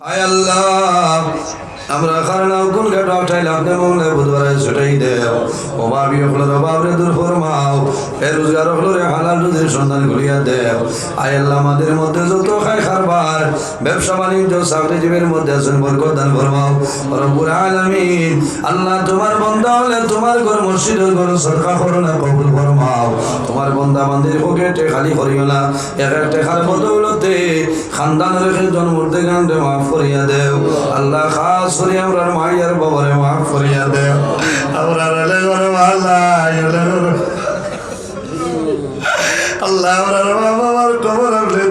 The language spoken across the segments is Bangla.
আয় আল্লাহ, আমরা কারণ কোন ঘাট উঠাইলে আপনি মঙ্গলে বুধবারে ছুটাই দেও। অভাবী হকলের অভাবরে দূর ফরমাও। এ রোজগার রুজির সন্ধান করিয়া দেও। আয় আল্লাহ আমাদের মধ্যে যত খাই খারবার ব্যবসা, বাণিজ্য চাকরিজীবীর মধ্যে আছেন বরকত দান ফরমাও। রব্বুল আলামিন, আল্লাহ তোমার বন্ধা হলে তোমার ঘর মসজিদের ঘর সরকার করোনা কবুল ফরমাও। তোমার বন্ধা মন্দির পকেটে খালি করিও না। এক এক টেকার বদৌলতে খানদান রেখে জন্মতে গানরে মাফ করিয়া দেও। আল্লাহ খাস করি আমরা মাইয়ার বাবারে মাফ করিয়া দেও। আমরা রেলে করে আল্লাহ আল্লাহ মা বাবার কবর আপনি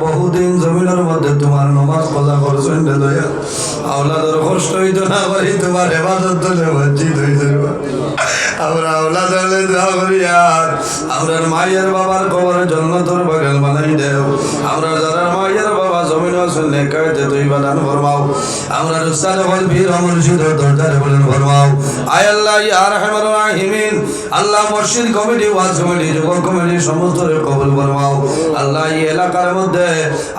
বহুদিন জমিনের মধ্যে তোমার নমাজ কজা করছেন আওলাদের কষ্ট হইতো না পারি তোমার হেফাজত বঞ্চিত হইতে আমরা করি মায়ের বাবার কবরের জন্য তোর বাগান বানাই দেও। আমরা যারা বাবা জমিন তুই বানান ফরমাও। আমরা রুস্তারে বল বীর মুর্শিদ দরজারে বলেন ফরমাও। আয় আল্লাহ, ইয়া রাহমানুর রাহিমিন। আল্লাহ মসজিদ কমিটি, ওয়াজ কমিটি, যুবক কমিটি, সমস্ত কবুল ফরমাও। আল্লাহ এই এলাকার মধ্যে,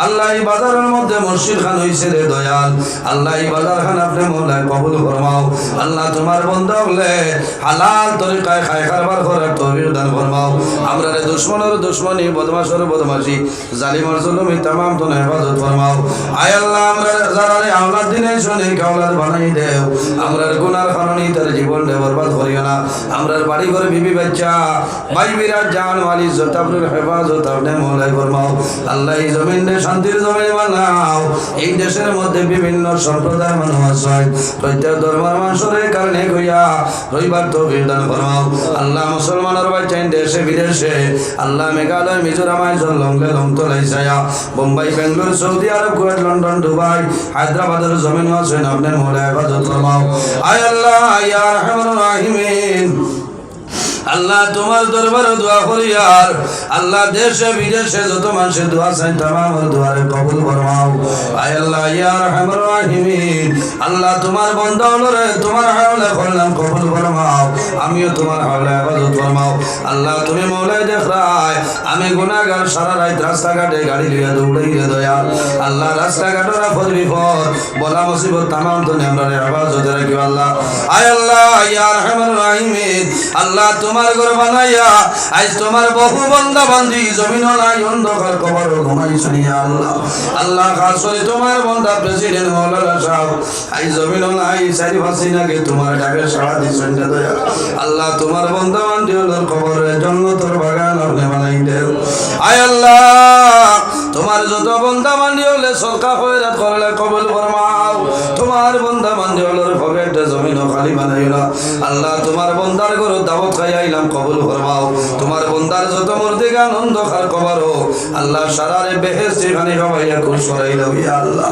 আল্লাহ এই বাজারের মধ্যে মসজিদ খান হইছে রে দয়াল। আল্লাহ এই বাজার খান আপনি মোলায় কবুল ফরমাও। আল্লাহ তোমার বন্ধ হলে হালাল তরিকায় খায় খারবার করার তৌফিক দান ফরমাও। আমরা রে দুশ্মনের দুশ্মনী, বদমাশের বদমাশি, জালিমার জুলুমি তামাম তো হেফাজত ফরমাও। আয় আল্লাহ, আমরা রে দিনে শুনে কাওলাদ বানাই দেও। আমরার গুনার কারণে তার জীবন বরবাদ করিও না। আমরার বাড়ি ঘরে বিবি বাচ্চা ভাই বিরাট জান, ওয়ালি জতাবরুল হেফাজত, আপনি মোলাই ফরমাও। আল্লাহ এই জমিন শান্তির জমিন বানাও। এই দেশের মধ্যে বিভিন্ন সম্প্রদায় মানুষ আছে। প্রত্যেক ধর্মের মানুষের কারণে কইয়া রইবার তো দান ফরমাও। আল্লাহ মুসলমানের বাচ্চা দেশে, বিদেশে। আল্লাহ মেঘালয়, মিজোরাম, আইজল, লংলে লং তোলাই ছায়া। Bombay Bangalore Saudi Arab Kuwait London Dubai হায়দ্রাবাদের জমিন আছেন আপনার মোলা হেফাজত ফরমাও আয় আল্লাহ ইয়া রহমান রাহিমিন আল্লাহ তোমার দরবারে দোয়া করি আর আল্লাহ দেশে বিদেশে যত মানুষের দোয়া চাই তামাম দোয়ারে কবুল ফরমাও। আয় আল্লাহ, ইয়া রহমান রাহিমিন। আল্লাহ তোমার বন্ধ হলো রে তোমার হাওলা করলাম কবুল ফরমাও। আমিও তোমার হাওলা ইবাদত ফরমাও। আল্লাহ তুমি মৌলাই দেখ রায়, আমি গুনাহগার সারা রাত রাস্তাঘাটে গাড়ি লিয়ে দৌড়াই রে দয়া আল্লাহ রাস্তাঘাটের আপদ বিপদ, বলা মুসিবত তামাম তো আমরা হেফাজতে রাখি আল্লাহ। আয় আল্লাহ, ইয়া রহমান রাহিমিন। আল্লাহ তোমার ঘর বানাইয়া, আজ তোমার বহু বন্ধা বান্ধি জমিন নাই, অন্ধকার, কবর আল্লাহ। আল্লাহ তোমার বন্ধা প্রেসিডেন্ট মৌলানা সাহেব, আজ জমিন নাই ফাঁসি নাকি তোমার ডাকে সাড়া দিচ্ছেন আল্লাহ, তোমার বন্ধা বান্ধি হলোর কবরের জন্য তোর বাগান আপনি বানাই আয় আল্লাহ যত বন্ধা বান্ধি হলে সরকার হয়ে করলে কবল ফরমাও। তোমার বন্ধা বান্ধি হলোর পকেটে জমিন খালি বানাইও আল্লাহ, তোমার বন্দার ঘর দাওয়াত খাই আইলাম, কবুল ফরমাও। তোমার বন্দার যত মূর্তি গান, অন্ধকার কবর আল্লাহ সারারে বেহেস যেখানে সবাইয়া খুশ করাই ইয়া আল্লাহ।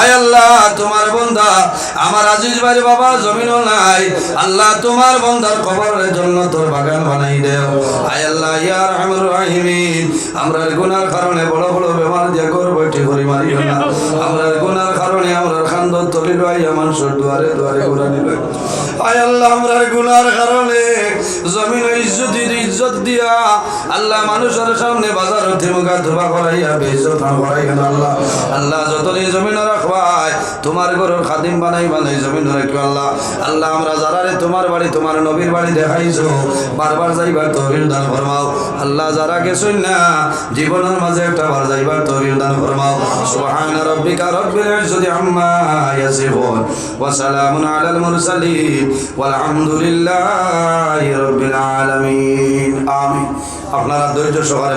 আয় আল্লাহ, তোমার বন্দা আমার আজিজ ভাই বাবা জমিনও নাই। আল্লাহ, তোমার বন্দার কবরের জন্য তোর বাগান বানাই দেও। আয় আল্লাহ গুনার কারণে বড় বড় বেমার দিয়ে ঘর ঠিক করে মারিও না। আমরা গুনার কারণে আমরা খান্দন তলি লইয়া মানুষের দুয়ারে দুয়ারে ঘুরা নিবে আয় আল্লাহ, আমরা গুনার কারণে জমিন ইজ্জতির ইজ্জত দিয়া আল্লাহ মানুষের সামনে বাজার থিমুকা ধোবা করাইয়া বেইজ্জত না করাই কেন আল্লাহ? আল্লাহ যতদিন জমিন রাখবাই তোমার ঘরের খাদিম বানাই বানাই জমিন রাখি আল্লাহ। আল্লাহ, আমরা যারা রে তোমার বাড়ি, তোমার নবীর বাড়ি দেখাইছো, বারবার যাইবার তহবিল দান ফরমাও। আল্লাহ, যারা গেছুন না, জীবনের মাঝে একটা বার যাইবার তহবিল দান ফরমাও। সুবহান রাব্বিকা রব্বিল ইজ্জতি আম্মা ইয়াসিফুন, ওয়া সালামুন আলাল মুরসালিন, ওয়ালহামদুলিল্লাহি রাব্বিল আলামিন। আমিন। আপনারা ধৈর্য সহকারে